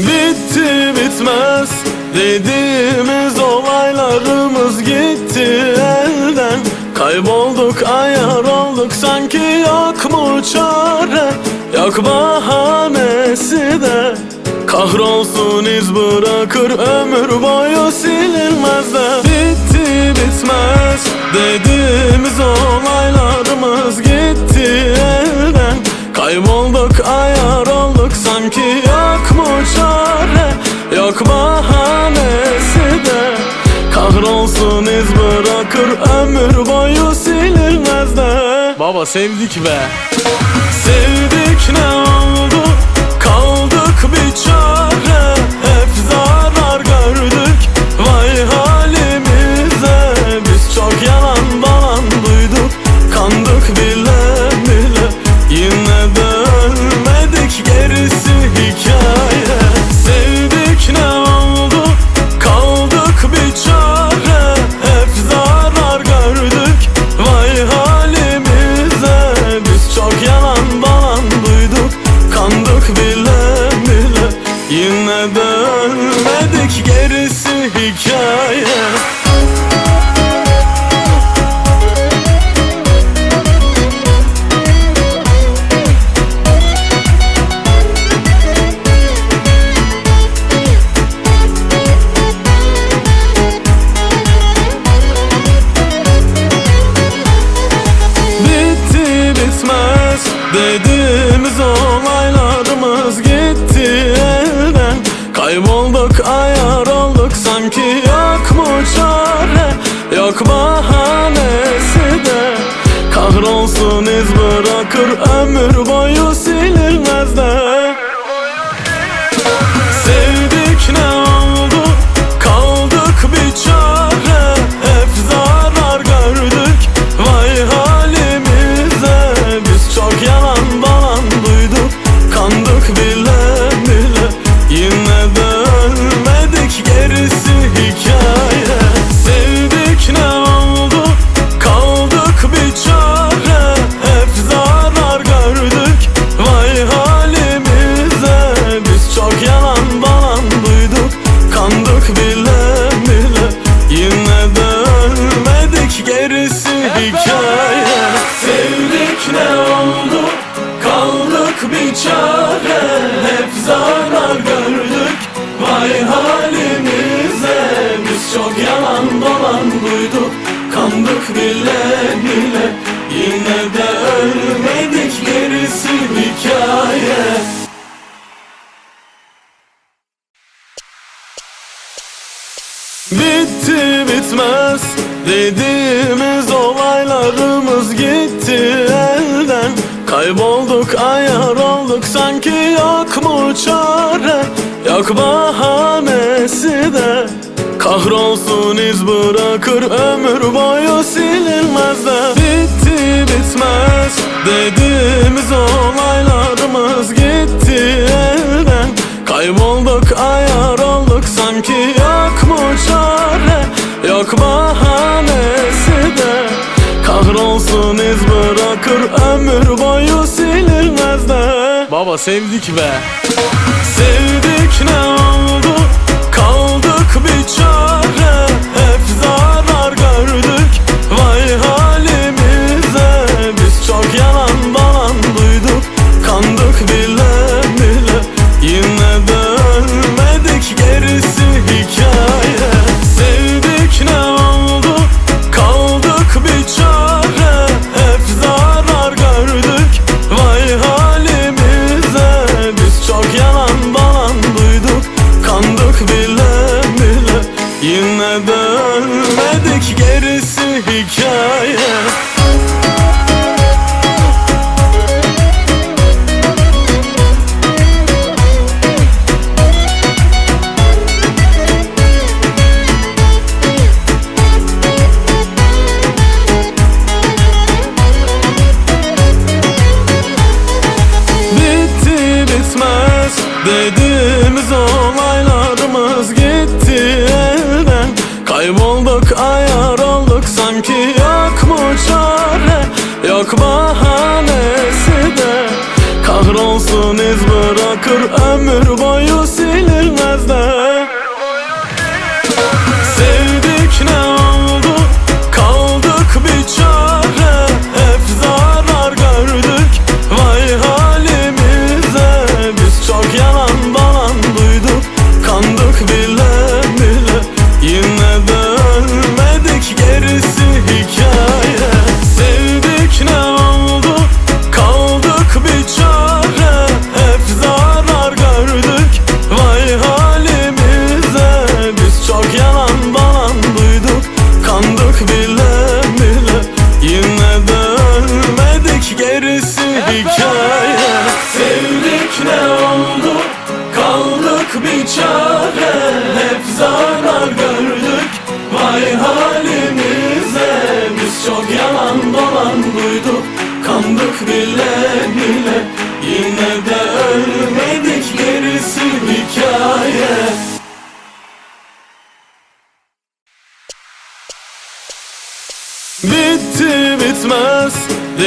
Bitti bitmez. Dediğimiz olaylarımız gitti elden. Kaybolduk ayar olduk. Sanki yok mu çare? Yok bahanesi de. Kahrolsun iz bırakır ömür boyu silinmez de. Bitti bitmez. Dediğimiz olaylarımız gitti elden. Kaybolduk ayar olduk. Sanki Yok bahanesi de. Kahrolsun iz bırakır ömür boyu silinmez de. Baba sevdik be. Sevdik ne oldu? Kaldık bir çare. Hep zarar gördük. Vay halimize. Biz çok yalan dolan duyduk. Kandık bile bitmez dediğimiz olaylarımız gitti elden. Kaybolduk ayar olduk sanki yok mu çare? Yok bahanesi de. Kahrolsun iz bırakır ömür boyu silinmez çok yalan dolan duyduk kandık bile bile. Yine de ölmedik gerisi hikaye. Bitti bitmez. Dediğimiz olaylarımız gitti elden. Kaybolduk ayar olduk. Sanki yok mu çare? Yok bahanesi de Kahrolsun iz bırakır ömür boyu silinmez de Bitti bitmez. Dediğimiz olaylarımız gitti elden. Kaybolduk ayar olduk sanki yok mu çare? Yok bahanesi de. Kahrolsun iz bırakır ömür boyu silinmez de. Baba sevdik be. Sevdik ne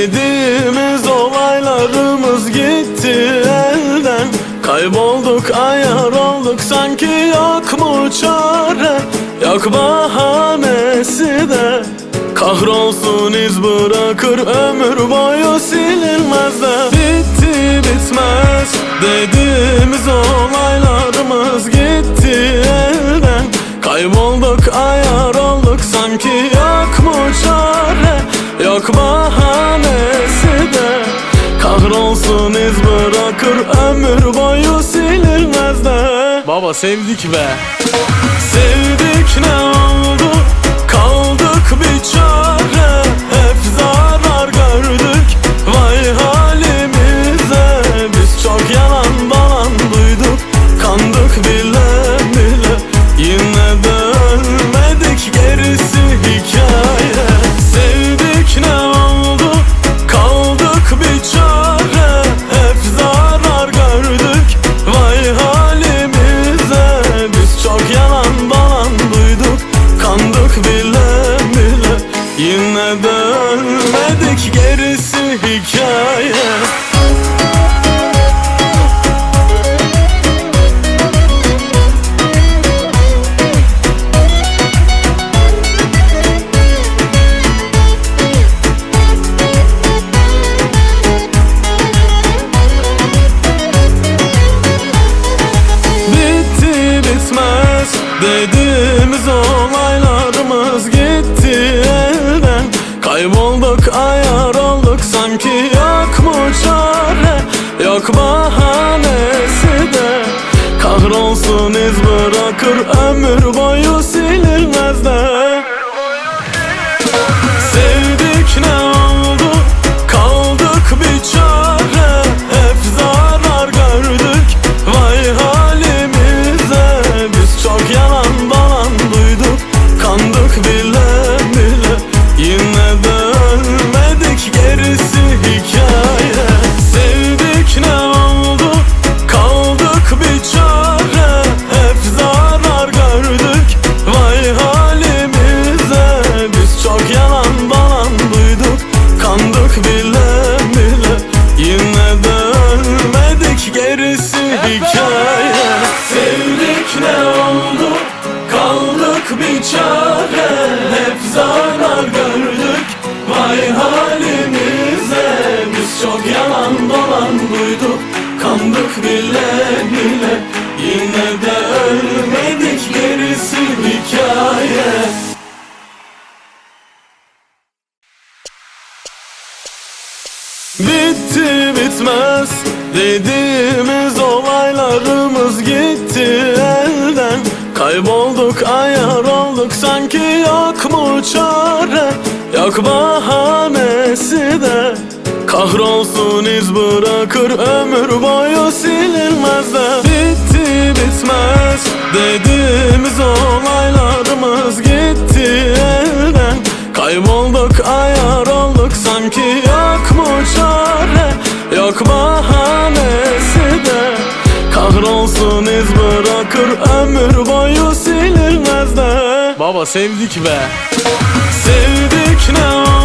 Dediğimiz olaylarımız gitti elden. Kaybolduk ayar olduk sanki yok mu çare. Yok bahanesi de Kahrolsun iz bırakır ömür boyu silinmez de. Bitti bitmez dediğimiz olaylarımız gitti elden. Kaybolduk ayar olduk sanki Kahrolsun iz bırakır ömür boyu silinmez de. Baba sevdik be. Sevdik ne oldu iz bırakır ömür boyu silinmez Bitti bitmez. Dediğimiz olaylarımız gitti elden. Kaybolduk ayar olduk. Sanki yok mu çare. Yok bahanesi de. Kahrolsun iz bırakır ömür boyu silinmez de. Bitti bitmez. Dediğimiz olaylarımız gitti elden. Kaybolduk bahanesi de Kahrolsun iz bırakır ömür boyu silinmez de. Baba sevdik be. Sevdik ne oldu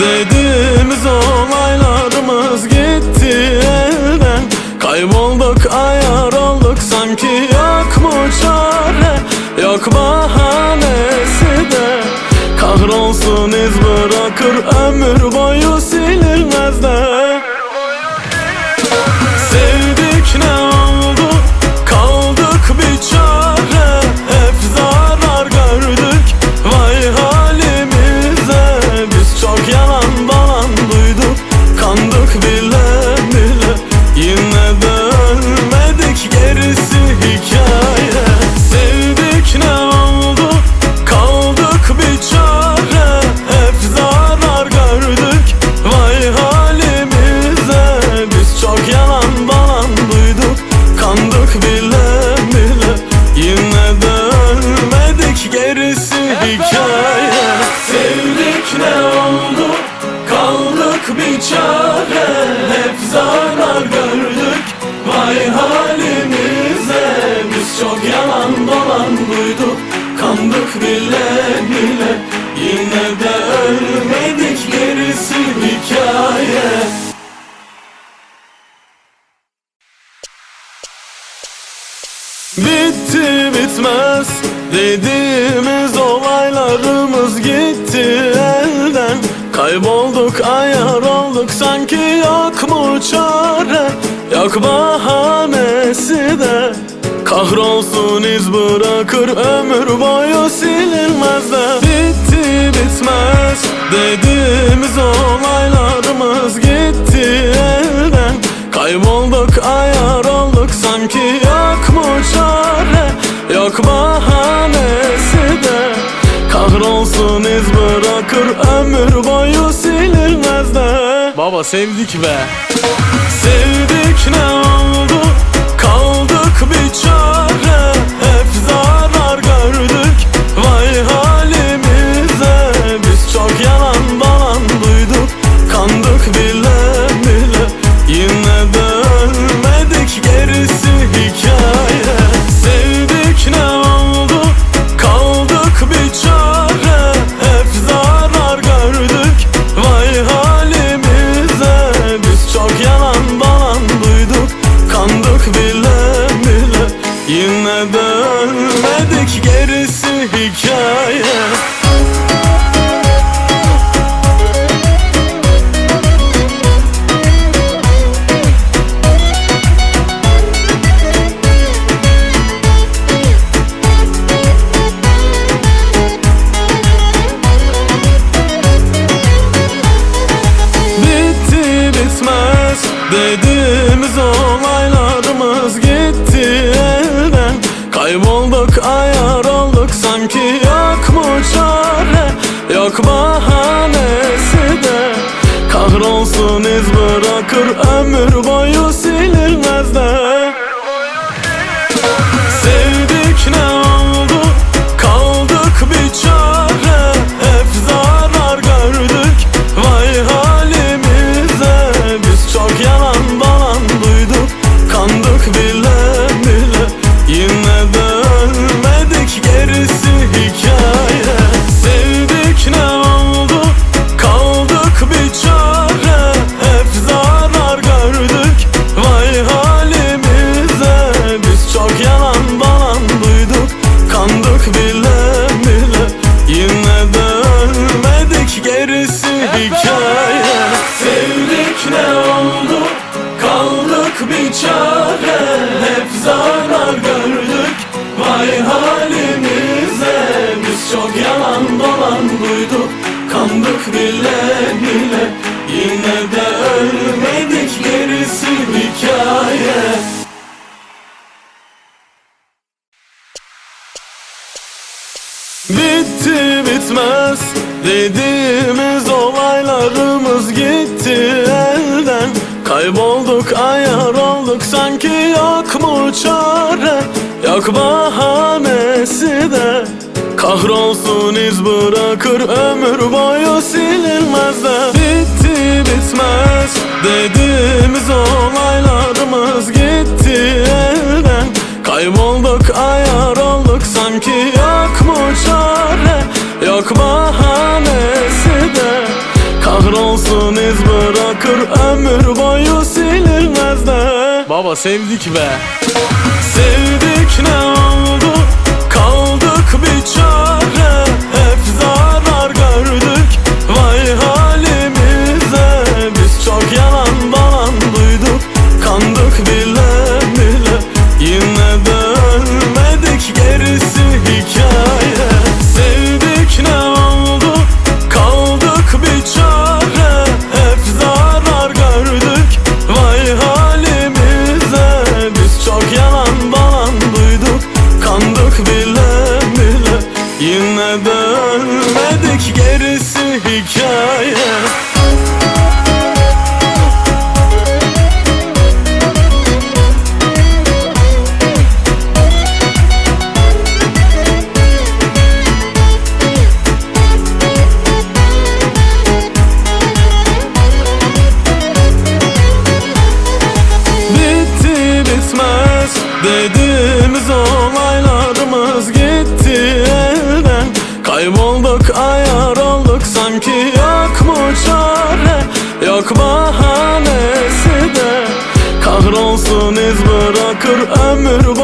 dediğimiz olaylarımız gitti elden. Kaybolduk ayar olduk sanki yok mu çare? Yok bahanesi de Kahrolsun iz bırakır ömür dolan duyduk Kandık bile bile. Yine de ölmedik gerisi hikaye. Bitti bitmez. Dediğimiz olaylarımız gitti elden. Kaybolduk ayar olduk sanki yok mu çare? Yok bahanesi de Kahrolsun iz bırakır ömür boyu silinmez de. Bitti bitmez. Dediğimiz olaylarımız gitti elden. Kaybolduk ayar olduk sanki yok mu çare? Yok bahanesi de. Kahrolsun iz bırakır ömür boyu silinmez de. Baba sevdik be. Sevdik ne oldu ömür boyu duyduk kandık bile bile. Yine de ölmedik gerisi hikaye. Bitti bitmez. Dediğimiz olaylarımız gitti elden. Kaybolduk ayar olduk sanki yok mu çare? Yok bahanesi de Kahrolsun iz bırakır ömür boyu silinmez de Bitti bitmez. Dediğimiz olaylarımız gitti elden. Kaybolduk ayar olduk sanki yok mu çare? Yok bahanesi de. Kahrolsun iz bırakır ömür boyu silinmez de Baba sevdik be. Sevdik ne Akır ömür